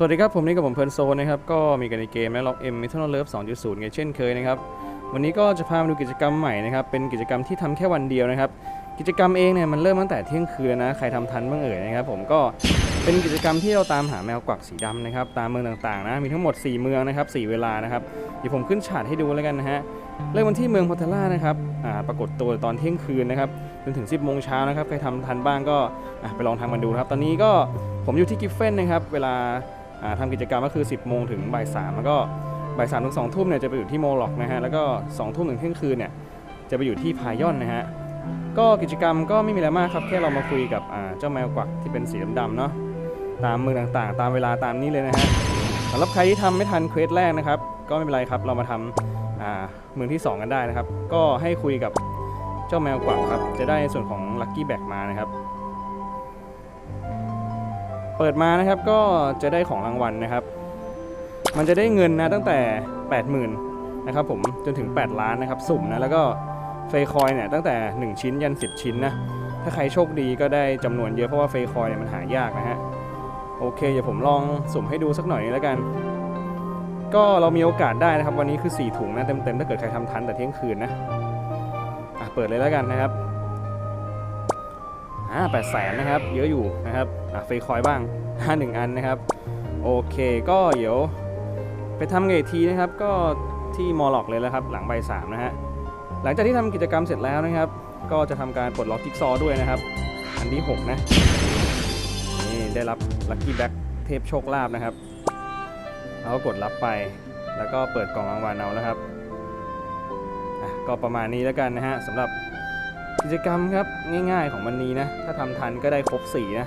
สวัสดีครับ ผมนี่กับผมเพลินโซนนะครับ ก็มีกันในเกมและล็อกเอ็มมิทนอลเลิฟ2.0ไงเช่นเคยนะครับ วันนี้ก็จะพามาดูกิจกรรมใหม่นะครับ เป็นกิจกรรมที่ทำแค่วันเดียวนะครับ กิจกรรมเองเนี่ยมันเริ่มตั้งแต่เที่ยงคืนนะ ใครทำทันบ้างเอ่ยนะครับ ผมก็เป็นกิจกรรมที่เราตามหาแมวกวักสีดำนะครับ ตามเมืองต่างๆนะ มีทั้งหมด 4 เมืองนะครับ 4 เวลานะครับ เดี๋ยวผมขึ้นฉาดให้ดูแล้วกันนะฮะ เริ่มวันที่เมืองพอทล่านะครับ อ่า ปรากฏตัวตอนเที่ยงคืนนะครับ จนถึง 10โมงเช้านะครับ ใครทำทันบ้างก็ อะไปลองทำกันดูครับ ตอนนี้ก็ผมอยู่ที่กิฟเฟนนะครับ เวลา ทำกิจกรรมก็คือ 10 โมงถึงบ่าย3แล้วก็บ่าย3ถึง2ทุ่มเนี่ยจะไปอยู่ที่โมล็อกนะฮะแล้วก็2ทุ่มถึงเที่ยงคืนเนี่ยจะไปอยู่ที่พายอนนะฮะก็กิจกรรมก็ไม่มีอะไรมากครับแค่เรามาคุยกับเจ้าแมวกวักที่เป็นสีดำๆเนาะตามมือต่างๆ ตามเวลาตามนี้เลยนะฮะสำหรับใครที่ทำไม่ทันเควสแรกนะครับก็ไม่เป็นไรครับเรามาทำเมืองที่ 2 กันได้นะครับ ก็ให้คุยกับเจ้าแมวกวักครับจะได้ส่วนของลัคกี้แบ็กมานะครับ เปิดมานะครับก็จะได้ของรางวัลนะครับ มันจะได้เงินนะตั้งแต่ 80,000นะครับผมจนถึง 8 ล้านนะครับสุ่มนะแล้วก็เฟยคอยเนี่ยตั้งแต่ 1 ชิ้นยัน 10 ชิ้นนะถ้าใครโชคดีก็ได้จำนวนเยอะเพราะว่าเฟยคอยเนี่ยมันหายากนะฮะโอเคเดี๋ยวผมลองสุ่มให้ดูสักหน่อยแล้วกัน ก็เรามีโอกาสได้นะครับ วันนี้คือ 4 ถุงนะเต็มๆถ้าเกิดใครทำทันแต่เที่ยงคืนนะอะเปิดเลยแล้วกันนะครับ อ่าแปดแสนนะครับ เยอะอยู่นะครับ อะเฟคอยบ้างห้าหนึ่งอันนะครับ โอเคก็เดี๋ยว ไปทำไงอีกทีนะครับ ก็ที่มอลล็อกเลยแล้วครับ หลังใบสามนะฮะ หลังจากที่ทำกิจกรรมเสร็จแล้วนะครับ ก็จะทำการปลดล็อกจิ๊กซอว์ด้วยนะครับ อันที่ 6 นะ นี่ได้รับลัคกี้แบ็กเทพโชคลาภนะครับเราก็กดรับไป แล้วก็เปิดกล่องรางวัลเอาแล้วครับก็ประมาณนี้แล้วกันนะฮะสำหรับ กิจกรรมครับง่าย ๆ ของวันนี้นะถ้าทำทันก็ได้ครบสีนะ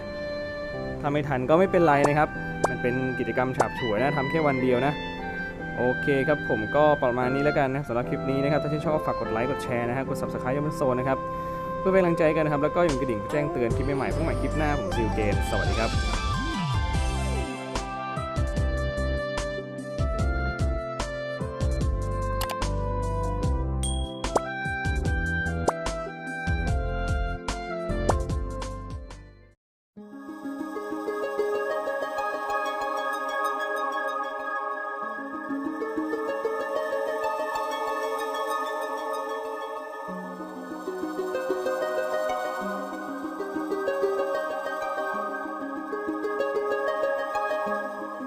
ถ้าไม่ทันก็ไม่เป็นไรนะครับ มันเป็นกิจกรรมฉาบฉวยนะทำแค่วันเดียวนะโอเคครับผมก็ประมาณนี้แล้วกันนะสำหรับคลิปนี้นะครับถ้าชื่นชอบฝากกดไลค์กดแชร์นะฮะกด subscribe ยังเป็นโซนนะครับเพื่อเป็นกำลังใจกันนะครับแล้วก็อย่าลืมกระดิ่งแจ้งเตือนคลิปใหม่ๆพวกใหม่คลิปหน้าผมซิลเกนสวัสดีครับ